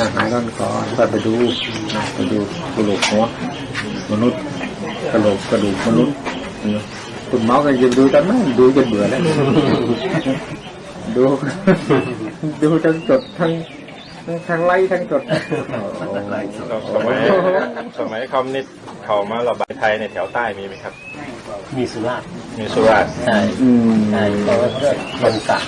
นักหายก่อนก่อนก็ไปดูไปดูกระโหลกหัวมนุษย์กระโหลกกระดูกมนุษย์คุณหมอก็จะดูตอนนั้นดูจนเบื่อแล้วดู ดูทั้งจดทั้งทั้งไล่ทั้งจดสมัยสมัยคอมนิสต์เขามาระบายไทยในแถวใต้มีไหมครับ มีสุราษฎร์มีสุราษฎร์ใช่ใช่เพราะว่าคนต่าง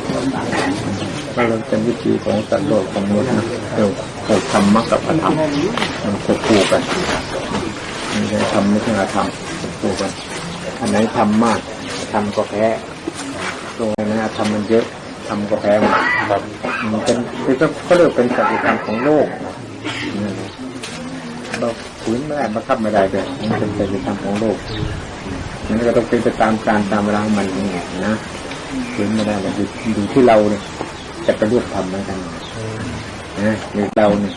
คนต่างมันเป็นวิธีของสัตว์โลกของมนุษย์นะเออเออธรรมะกับอธรรมมันควบคู่กันมันจะทำไม่ใช่อธรรมควบคู่กันอันไหนทำมากทำก็แพ้ตรงนั้นทำมันเยอะทำก็แพ้มันครับมันเป็นคือก็เรียกเป็นสัจธรรมของโลกนะเราฝืนไม่ได้บังคับไม่ได้เลยมันเป็นสัจธรรมของโลกมันก็ต้องเป็นไปตามการตามเวลาของมันนี่ไงนะฝืนไม่ได้เลยอยู่อยู่ที่เราเนี่ย จะไปร่วมทำเหมือนกันนะหรือเราเนี่ย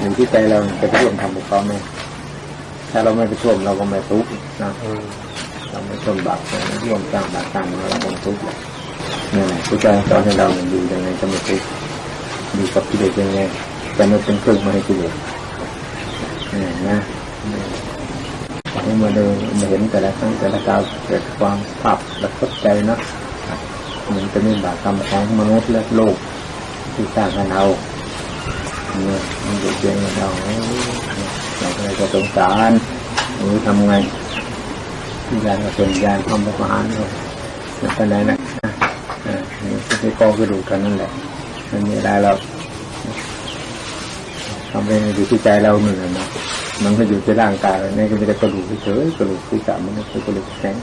อยู่ที่ใจเราจะไปร่วมทำกับเขาไหมถ้าเราไม่ไปร่วมเราก็ไม่ทุกข์นะเราไม่ทนบาปเราไม่ร่วมสร้างบาปสร้างบุญเราก็ไม่ทุกข์หรอกนี่แหละพระเจ้าสอนให้เราเนี่ยอยู่ยังไงก็ไม่ทุกข์อยู่กับกิเลสยังไงจะไม่เป็นเครื่องมาให้กิเลสนี่นะนี่มาดูมาเห็นแต่ละครั้งแต่ละคราวเกิดความภาพและเข้าใจนะเห มือนจะมีบาปกรรมของมนุษย์และโลกที่สร้างให้เราเนี่ยมันอยู่เพียงเราเราก็เลยจะสงสารหรือทำไงที่ยานก็เป็นยานทำประหารเราไม่เป็นไรนะอ่านี่คือกอนกระดูกกันนั่นแหละมันมีอะไรเราทำเองอยู่ที่ใจเราเหมือนกันนะมันไม่อยู่ที่ร่างกายนี่ก็ไม่ได้กระดูกเฉยกระดูกที่สามมันก็คือกระดูกแข็ง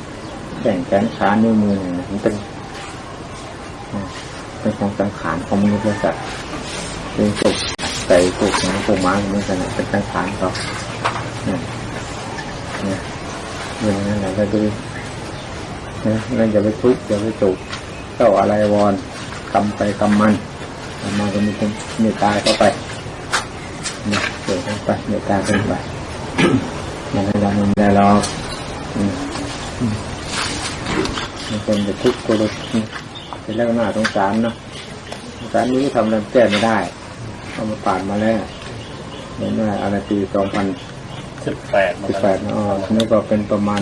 แข็งแขนขานิ้วมือเนี่ยมันเป็น เป็นของสังขารของมนุษย์และสัตว์เป็นศพไก่ศพหมาศพหมาเหมือนกันเป็นสังขารเขาเนี่ยเนี่ยอย่างนั้นแหละเราดูนะเราอย่าไปทุกข์อย่าไปจุกเจ้าอะไรวอนกำไปกำมันกำมันก็มีคนเมตตายเข้าไปเนี่ยเกิดเข้าไปเมตตาเข้าไปอย่างนั้นเราไม่ได้หรอกมันเป็นแต่ทุกข์ตัวเรา เป็นแล้วก็น่าสงสารเนาะสงสารนี้ทำอะไรแก้ไม่ได้เอามาผ่านมาแล้วเห็นว่าอะไรปีสองพันสิบแปดสิบแปดอ๋อนี่ก็เป็นประมาณ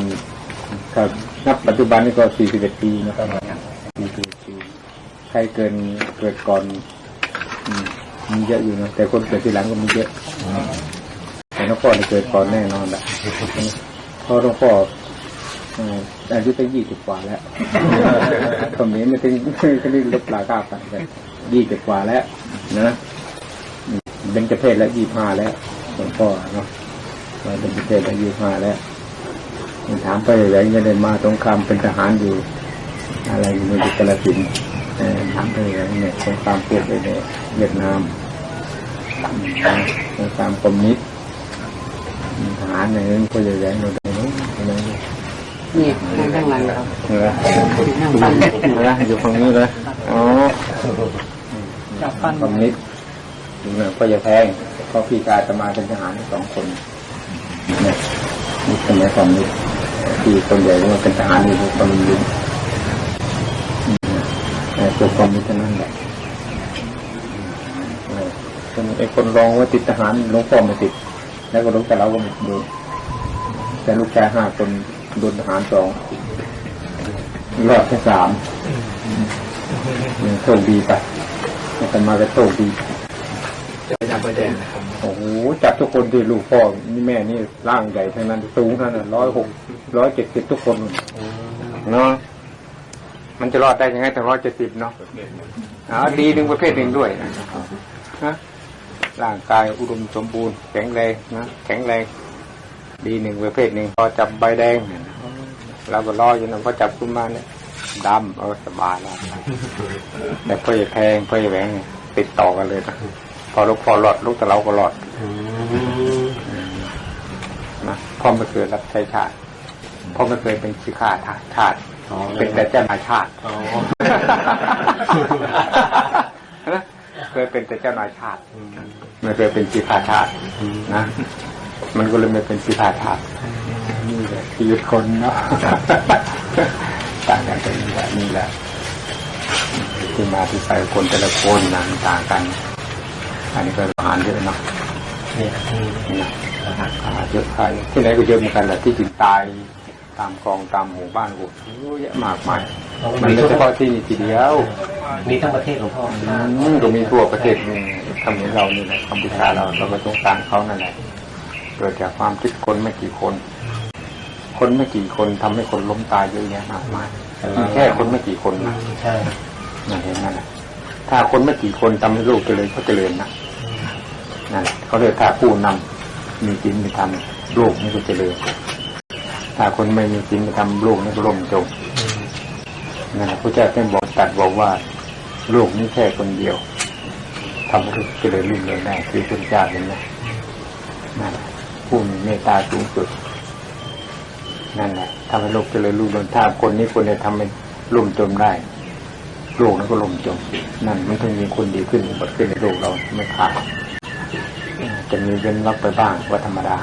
ครับนับปัจจุบันนี่ก็สี่สิบเอ็ดปีนะครับสี่สิบเอ็ดปีใครเกินเกิดก่อนอืมมีเยอะอยู่นะแต่คนเกิดทีหลังก็มีเยอะแต่น้องพ่อเนี่ยเกิดก่อนแน่นอนแหละเพราะน้องพ่อเอ่ออายุตั้งยี่สิบกว่าแล้วตอนนี้ไม่ถึงก็นี่ลบลาก้าไปยี่สิบกว่าแล้วนะอืมเป็นจะเพศแล้วยี่ห้าแล้วน้องพ่อเนาะเราเป็นประเทศอายุมาแล้วมันถามไปไหนจะได้มาสงครามเป็นทหารอยู่ อะไรอยู่ในกาลสินธุ์เอ่อถามไปไหนเนี่ยสงครามพวกไอ้เนี่ยเวียดนามอืมสงครามคอมมิวนิสต์อืมทหารอย่างนั้นก็จะแย้งเราได้เนอะอะไรเนี่ยนั่งข้างหลังครับเหรอนั่งฟังเหรอยู่ฝั่งนี้เลยอ๋อจับฟันคอมมิวนิดูเนี่ยก็จะแพงเพราะพี่กายจะมาเป็นทหารสองคนนี่นี่สมัยคอมมิวนิสต์ที่คนใหญ่ว่าเป็นทหารอยู่พวกคอมมิวนิสต์อืมแต่พวกคอมมิวนิสต์ทั้งนั้นแหละเออคนไอ้คนรองว่าติดทหารหลวงพ่อไม่ติด แล้วก็หลวงแต่เราก็ไม่โดนแต่ลูกชายห้าคน ดนทหารสองรอดแค่สามอืมโชคดีไปแต่มาก็โชคดีจับใบแดงนะครับโอ้โหจับทุกคนที่ลูกพ่อนี่แม่นี่ร่างใหญ่ทั้งนั้นสูงทั้งนั้นร้อยหกร้อยเจ็ดสิบทุกคนเนาะมันจะรอดได้ยังไงแต่ร้อยเจ็ดสิบเนาะอ๋อดีหนึ่งประเภทหนึ่งด้วยนะฮะร่างกายอุดมสมบูรณ์แข็งแรงนะแข็งแรง ดีหนึ่งประเภทหนึ่งพอจับใบแดงเนี่ยนะเราก็รออยู่นะพอจับขึ้นมาเนี่ยดำเออสบายแล้วแต่เพื่อแพงเพื่อแหวงเนี่ยติดต่อกันเลยนะพอลูกพอหลอดลูกแต่เราก็หลอดนะพ่อไม่เคยรับใช้ชาติพ่อไม่เคยเป็นสิข้าทาสชาติเป็นแต่เจ้านายชาติอ๋อนะเคยเป็นแต่เจ้านายชาติไม่เคยเป็นสิข้าชาตินะ มันก็เลยไม่เป็นสิข้าชาตินี่แหละชีวิตคนเนาะต่างกันเป็นแบบนี้แหละที่มาที่ไปคนแต่ละคนนะต่างกัน อันนี้ก็อาหารเยอะเนาะเนี่ยที่นี่นะอาหารเยอะใครที่ไหนก็เยอะเหมือนกันแหละที่จริงตายตามกองตามหมู่บ้านกูเยอะแยะมากมายมันไม่เฉพาะที่นี่ทีเดียว มีทั้งประเทศหลวงพ่ออืมก็มีทั่วประเทศนี่ทำให้เรานี่แหละกัมพูชาเราเราก็สงสารเขานั่นแหละ เกิดจากความคิดคนไม่กี่คน คนไม่กี่คนทำให้คนล้มตายเยอะแยะมากมายแค่คนไม่กี่คนนะใช่นั่นเห็นนั่นแหละถ้าคนไม่กี่คนทำให้โลกเจริญเขาเจริญนะนั่นแหละเขาเรียกถ้าผู้นำมีศีลมีธรรมโลกนี่ก็เจริญถ้าคนไม่มีศีลมีธรรมโลกนี่ก็ล่มจมนั่นแหละพระเจ้าท่านบอกตรัดบอกว่าโลกนี้แค่คนเดียวทำให้ทุกเจริญรุ่งเรืองได้คือพระเจ้าเห็นไหมนั่นแหละ ผู้มีเมตตาสูงสุด นั่นแหละทำให้โลกเจริญรุ่งเรืองถ้าคนนี้คนใดทำให้ล่มจมได้โลกนั้นก็ล่มจม นั่นมันต้องมีคนดีขึ้นอุบัติขึ้นในโลกเราไม่ขาดจะมีเว้นวักไปบ้างว่าธรรมดา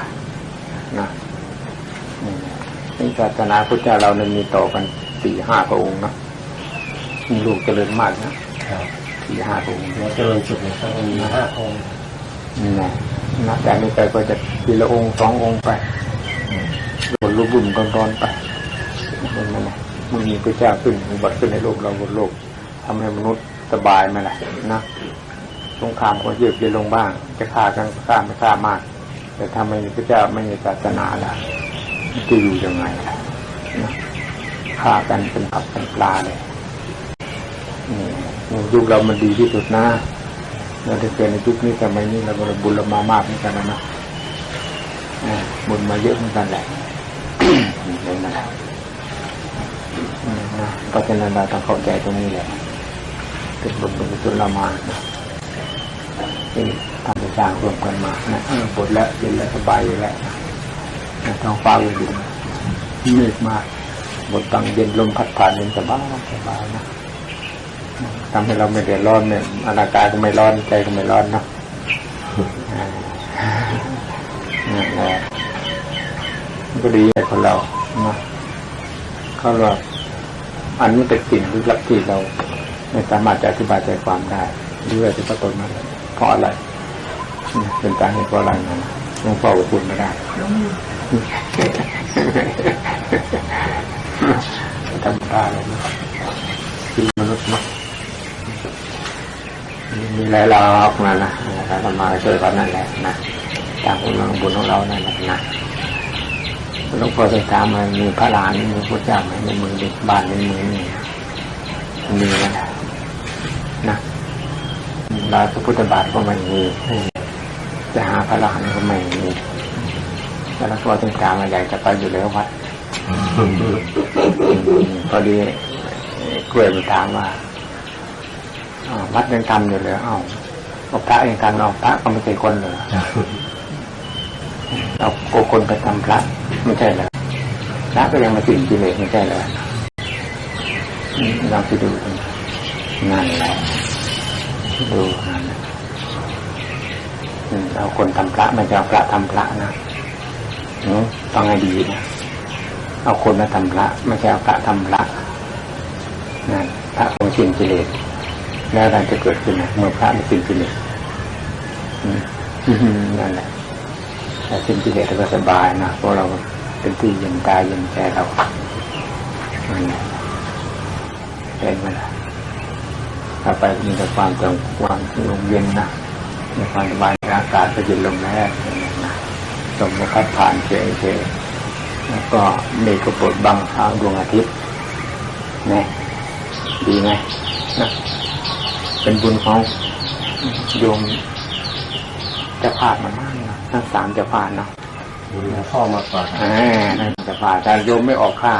นะนี่นี่ศาสนาพุทธเจ้าเราเนี่ยมีต่อกันสี่ห้าพระองค์นะมีลูกเจริญมากนะครับสี่ห้าพระองค์แล้วเจริญสุดเลยก็มีห้าองค์นี่นะ นับจากนี้ไปก็จะทีละองค์สององค์ไปบนรูปบุญร้อนๆไปนั่นนั่นมันมีพระเจ้าขึ้นอุบัติขึ้นในโลกเราบนโลกทำให้มนุษย์สบายไหมล่ะนะสงครามก็เยือกเย็นลงบ้าง จะฆ่ากันก็ฆ่าไม่ฆ่ามาก แต่ถ้าไมพระเจ้าไม่มีศาสนาล่ะจะอยู่ยังไงล่ะนะฆ่ากันเป็นผักเป็นปลาเลยนี่ยุคเรามันดีที่สุดนะ เราได้เกิดในยุคนี้สมัยนี้เราก็บุญเรามามากเหมือนกันนะนะบุญมาเยอะเหมือนกันแหละเห็นไหมล่ะอืมนะเพราะนันเราต้องเข้าใจตรงนี้แหละเป็นบุญบุญจุลเรามานะที่ทำให้สร้างรวมกันมานะเออบทแล้วเย็นแล้วสบายอยู่แล้วท้องฟ้าอยู่ดีเมฆมากบทบังเย็นลมพัดผ่านเย็นสบายสบายนะ ทำให้เราไม่เดือดร้อนเนี่ยอากาศก็ไม่ร้อนใจก็ไม่ร้อนเนาะอ่านั่นแหละมันก็ดีไอ้คนเราเนาะเขาว่าอันนี้เป็นสิ่งลึกลับที่เรา ไม่สามารถจะอธิบายใจความได้หรือว่าจะปรากฏมาเพราะอะไรอืมเป็นสาเหตุเพราะอะไรนะหลวงพ่อก็พูดไม่ได้ธรรมดาเลยนะคือมนุษย์เนาะ มีหลายรอบมานะเราทำมาช่วยกันนั่นแหละนะตามคุณบุญของเรานั่นแหละนะหลวงพ่อได้ถามมามีพระหลานมีพระเจ้าไหมในมือเด็กบ้านในมือนี่มีนะนะลายพระพุทธบาทก็ไม่มีจะหาพระหลานก็ไม่มีแล้วหลวงพ่อได้ถามมาอยากจะไปอยู่แล้ววัดพอดีกล้วยมาถามว่าอ้า ววัดยังทำอยู่เลยเอ้าเอาพระยังทำเอาพระก็ไม่ใช่คนเลยเอาโกคนไปทำพระไม่ใช่เลยพระก็ยังมาสิ่งกิเลสไม่ใช่เลยอืมลองไปดูกันนั่นแหละดูนั่นแหละอืมเอาคนทำพระไม่ใช่เอาพระทำพระนะอืมต้องให้ดีนะเอาคนมาทำพระไม่ใช่เอาพระทำพระนั่นพระองค์สิ้นกิเลส แล้วอะไรจะเกิดขึ้นนะเมื่อพระได้สิ้นกิเลสนั่นแหละแต่สิ้นกิเลสก็สบายนะเพราะเราเป็นที่เย็นกายเย็นใจเราเป็นไหมล่ะถ้าไปมีแต่ความสงบความลมเย็นนะมีความสบายอากาศก็เย็นลมแรงนะลมก็พัดผ่านเฉยเฉยแล้วก็เมฆก็ปดบังทางดวงอาทิตย์นะดีไหมนะ เป็นบุญของโยมเจะพาดมามากนะทั้งสามเจะพาดเนาะบุญหลวงพ่อมากกว่าอ่าทั้งเจะพาดแต่โยมไม่ออกค่า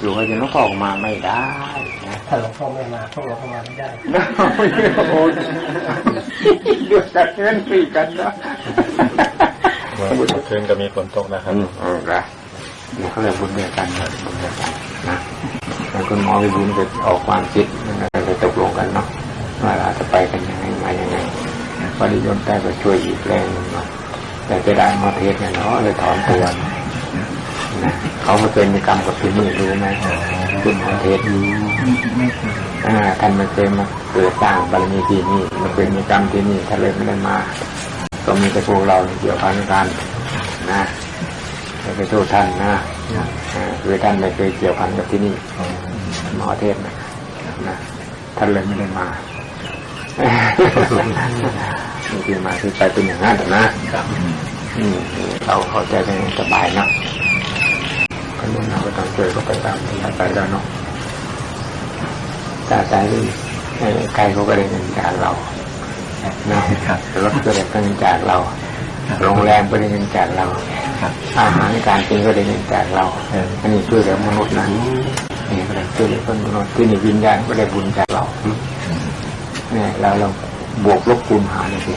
อยู่กับโยมก็ออกมาไม่ได้นะถ้าหลวงพ่อไม่มาพวกเราก็มาไม่ได้โอ้โหเดือดจัดเงินฟรีกันนะเมื่อคืนก็มีฝนตกนะครับอืมเออละเดี๋ยวเขาเรียกบุญเดียวกันนะบุญเดียวกันนะแล้วคุณหมอวิบุญจะออกความคิดแล้วจะตกลงกันเนาะ ว่าเราจะไปกันยังไงมายังไงพอดีโยมได้ก็ช่วยอีกแรงหนึงเนาแต่จะได้มาเทศเนี่ยเนาะเลยถอนตัวนะเขาไม่เคยมีกรรมกับที่มือรู้ไหมเป็นประเทศอ่าท่านไม่เคยมาเกิดสร้างบารมีที่นี่มาเป็นมีกรรมที่นี่ท่านเลยไม่ได้มาก็มีแต่พวกเราเกี่ยวพันกันนะไม่ไปโทษท่านนะอ่าคือท่านไม่เคยเกี่ยวพันกับที่นี่หมอเทศนะนะท่านเลยไม่ได้มา นี่คือมาคือไปเป็นอย่างนั้นนะเราเข้าใจกันสบายนะก็นู่นเราก็ต้องเจอก็ไปตามที่ไปแล้วเนาะตาใจดีใครเขาก็ได้เงินจากเรานะครับรถก็ได้เงินจากเรา โรงแรมก็ได้เงินจากเราอาหารการกินก็ได้เงินจากเราอันนี้ช่วยเหลือมนุษย์นะนี่ก็ได้ช่วยเหลือคนมนุษย์ที่นี่วิญญาณก็ได้บุญจากเรา เนี่ยเราเราบวกลบคูณหารเลยสิ